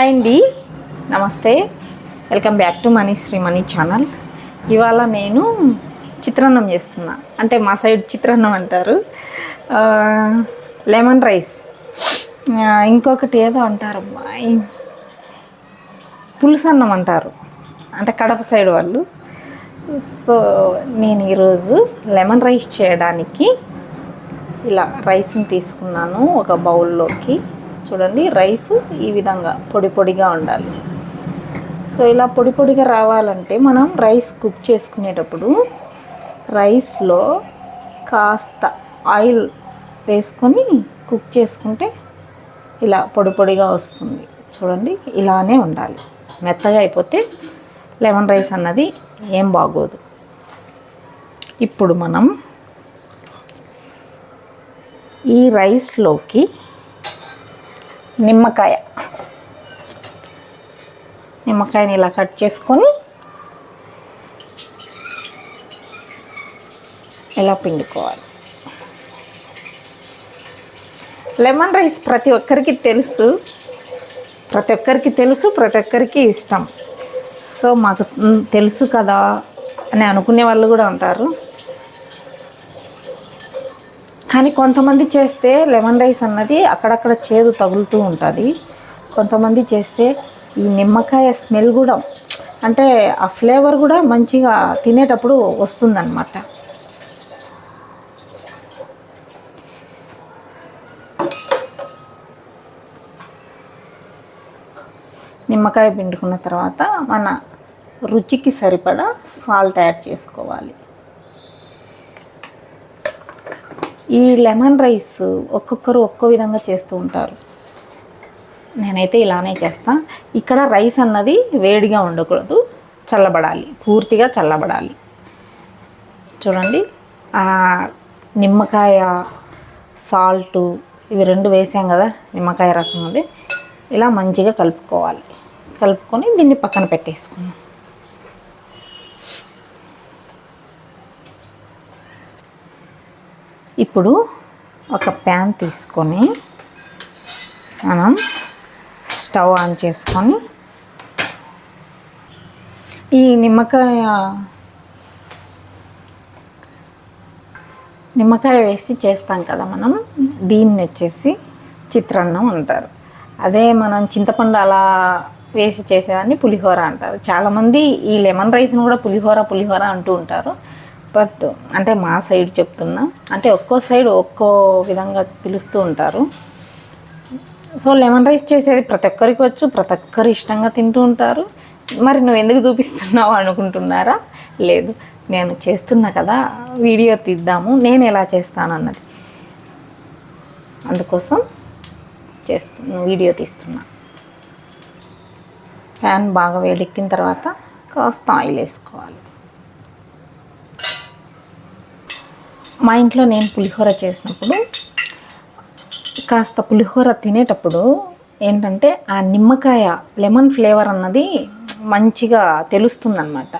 Hi అండి. నమస్తే. Welcome back to Mani Sri Mani channel ఇవాళ నేను చిత్రాన్నం చేస్తున్నా. అంటే మా సైడ్ చిత్రాన్నం అంటారు. లెమన్ రైస్ ఇంకొకటి ఏదో అంటారు పులుసన్నం అంటారు. అంటే కడప సైడ్ వాళ్ళు. సో నేను ఈరోజు లెమన్ రైస్ చేయడానికి ఇలా రైస్ని తీసుకున్నాను ఒక బౌల్లోకి చూడండి రైస్ ఈ విధంగా పొడి పొడిగా ఉండాలి. సో ఇలా పొడి పొడిగా రావాలంటే మనం రైస్ కుక్ చేసుకునేటప్పుడు రైస్లో కాస్త ఆయిల్ వేసుకొని కుక్ చేసుకుంటే ఇలా పొడి పొడిగా వస్తుంది. చూడండి ఇలానే ఉండాలి. మెత్తగా అయిపోతే లెమన్ రైస్ అన్నది ఏం బాగోదు. ఇప్పుడు మనం ఈ రైస్లోకి నిమ్మకాయ. నిమ్మకాయని ఇలా కట్ చేసుకొని ఇలా పిండుకోవాలి. లెమన్ రైస్ ప్రతి ఒక్కరికి తెలుసు. ప్రతి ఒక్కరికి తెలుసు ప్రతి ఒక్కరికి ఇష్టం. సో మాకు తెలుసు కదా అని అనుకునే వాళ్ళు కూడా ఉంటారు. కానీ కొంతమంది చేస్తే లెమన్ రైస్ అన్నది అక్కడక్కడ చేదు తగులుతూ ఉంటుంది. కొంతమంది చేస్తే ఈ నిమ్మకాయ స్మెల్ కూడా అంటే ఆ ఫ్లేవర్ కూడా మంచిగా తినేటప్పుడు వస్తుందన్నమాట. నిమ్మకాయ పిండుకున్న తర్వాత మన రుచికి సరిపడా సాల్ట్ యాడ్ చేసుకోవాలి. ఈ లెమన్ రైస్ ఒక్కొక్కరు ఒక్కో విధంగా చేస్తూ ఉంటారు. నేనైతే ఇలానే చేస్తా. ఇక్కడ రైస్ అన్నది వేడిగా ఉండకూడదు. చల్లబడాలి. పూర్తిగా చల్లబడాలి. చూడండి. నిమ్మకాయ సాల్టు ఇవి రెండు వేసాం కదా నిమ్మకాయ రసం అది ఇలా మంచిగా కలుపుకోవాలి. కలుపుకొని దీన్ని పక్కన పెట్టేసుకున్నాం ఇప్పుడు ఒక ప్యాన్ తీసుకొని మనం స్టవ్ ఆన్ చేసుకొని ఈ నిమ్మకాయ నిమ్మకాయ వేసి చేస్తాం కదా మనం దీన్ని వచ్చేసి చిత్రాన్నం అంటారు. అదే మనం చింతపండు అలా వేసి చేసేదాన్ని పులిహోర అంటారు. చాలామంది ఈ లెమన్ రైస్ని కూడా పులిహోర పులిహోర అంటూ ఉంటారు. బట్ అంటే మా సైడ్ చెప్తున్నా అంటే ఒక్కో సైడ్ ఒక్కో విధంగా పిలుస్తూ ఉంటారు. సో లెమన్ రైస్ చేసేది ప్రతి ఒక్కరికి వచ్చు ప్రతి ఒక్కరు ఇష్టంగా తింటూ ఉంటారు. మరి నువ్వు ఎందుకు చూపిస్తున్నావు అనుకుంటున్నారా? లేదు నేను చేస్తున్నా కదా వీడియో తీద్దాము నేను ఎలా చేస్తాను అన్నది. అందుకోసం చేస్తు వీడియో తీస్తున్నా. ఫ్యాన్ బాగా వేడెక్కిన తర్వాత కాస్త ఆయిల్ వేసుకోవాలి. మా ఇంట్లో నేను పులిహోర చేసినప్పుడు కాస్త పులిహోర తినేటప్పుడు ఏంటంటే ఆ నిమ్మకాయ లెమన్ ఫ్లేవర్ అన్నది మంచిగా తెలుస్తుందన్నమాట.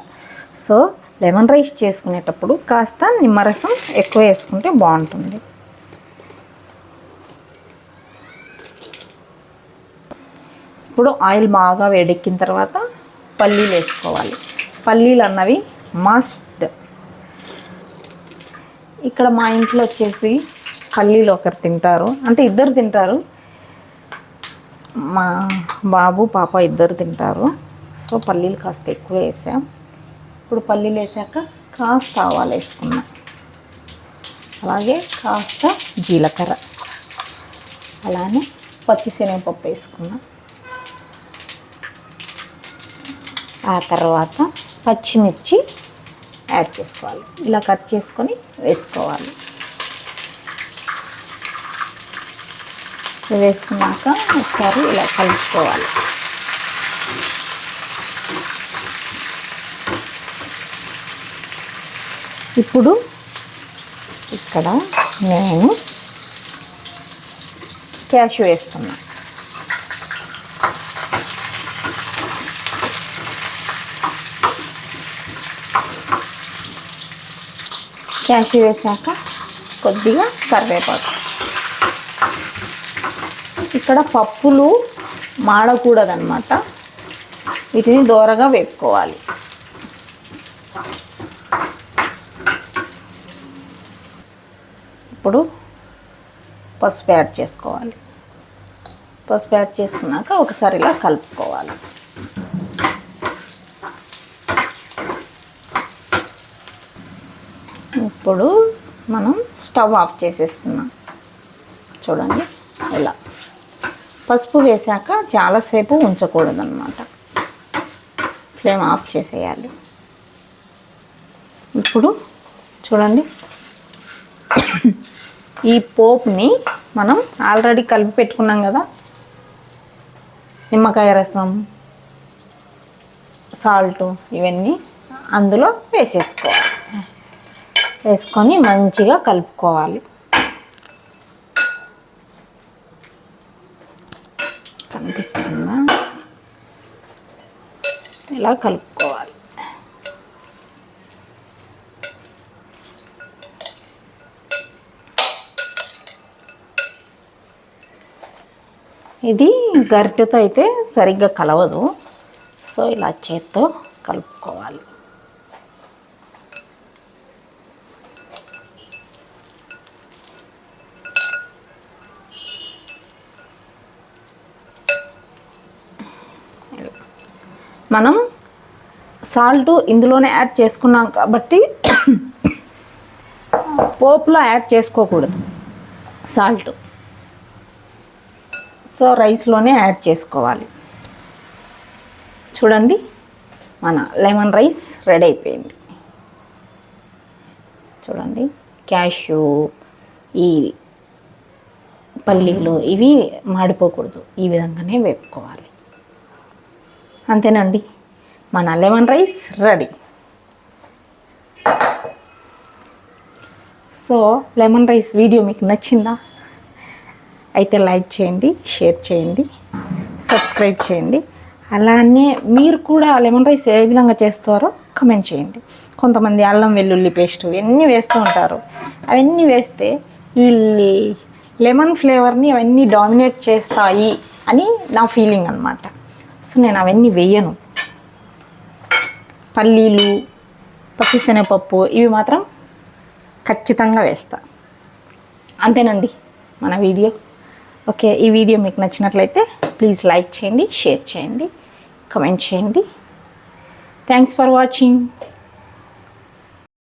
సో లెమన్ రైస్ చేసుకునేటప్పుడు కాస్త నిమ్మరసం ఎక్కువ వేసుకుంటే బాగుంటుంది. ఇప్పుడు ఆయిల్ బాగా వేడెక్కిన తర్వాత పల్లీలు వేసుకోవాలి. పల్లీలు అన్నవి మస్ట్ ఇక్కడ మా ఇంట్లో వచ్చేసి పల్లీలు ఒకరు తింటారు. అంటే ఇద్దరు తింటారు. మా బాబు పాప ఇద్దరు తింటారు. సో పల్లీలు కాస్త ఎక్కువ వేసాం. ఇప్పుడు పల్లీలు వేసాక కాస్త ఆవాలు వేసుకున్నాం అలాగే కాస్త జీలకర్ర. అలానే పచ్చిశనగపప్పు వేసుకున్నాం ఆ తర్వాత పచ్చిమిర్చి యాడ్ చేసుకోవాలి. ఇలా కట్ చేసుకొని వేసుకోవాలి. వేసుకున్నాక ఒకసారి ఇలా కలుపుకోవాలి. ఇప్పుడు ఇక్కడ నేను క్యాష్ వేస్తున్నాను క్యాష్ వేసాక కొద్దిగా కరివేపాకు. ఇక్కడ పప్పులు మాడకూడదనమాట వీటిని దోరగా వేపుకోవాలి. ఇప్పుడు పసుపు యాడ్ చేసుకోవాలి. పసుపు యాడ్ చేసుకున్నాక ఒకసారి ఇలా కలుపుకోవాలి. ఇప్పుడు మనం స్టవ్ ఆఫ్ చేసేస్తున్నాం. చూడండి ఇలా. పసుపు వేసాక చాలాసేపు ఉంచకూడదు అనమాట ఫ్లేమ్ ఆఫ్ చేసేయాలి. ఇప్పుడు చూడండి ఈ పోప్ని మనం ఆల్రెడీ కలిపి పెట్టుకున్నాం కదా. నిమ్మకాయ రసం సాల్ట్ ఇవన్నీ అందులో వేసేసుకోవాలి. వేసుకొని మంచిగా కలుపుకోవాలి. కనిపిస్తుందా? ఇలా కలుపుకోవాలి. ఇది గరిటెతో అయితే సరిగ్గా కలవదు. సో ఇలా చేత్తో కలుపుకోవాలి. మనం సాల్ట్ ఇందులోనే యాడ్ చేసుకున్నాం కాబట్టి పోపులో యాడ్ చేసుకోకూడదు. సాల్ట్. సో రైస్లోనే యాడ్ చేసుకోవాలి. చూడండి మన లెమన్ రైస్ రెడీ అయిపోయింది. చూడండి క్యాష్యూ ఈ పల్లీలు ఇవి మాడిపోకూడదు. ఈ విధంగానే వేపుకోవాలి. అంతేనండి. మన lemon rice ready. So lemon rice video మీకు నచ్చిందా? అయితే లైక్ చేయండి షేర్ చేయండి సబ్స్క్రైబ్ చేయండి. అలానే మీరు కూడా లెమన్ రైస్ ఏ విధంగా చేస్తారో కమెంట్ చేయండి. కొంతమంది అల్లం వెల్లుల్లి పేస్ట్ ఇవన్నీ వేస్తూ ఉంటారు. అవన్నీ వేస్తే ఈ లెమన్ ఫ్లేవర్ని అవన్నీ డామినేట్ చేస్తాయి అని నా ఫీలింగ్ అనమాట సో నేను అవన్నీ వేయను. పల్లీలు పచ్చిశనగపప్పు ఇవి మాత్రం ఖచ్చితంగా వేస్తా. అంతేనండి మన వీడియో. ఓకే ఈ వీడియో మీకు నచ్చినట్లయితే ప్లీజ్ లైక్ చేయండి షేర్ చేయండి కమెంట్ చేయండి. Thanks for watching.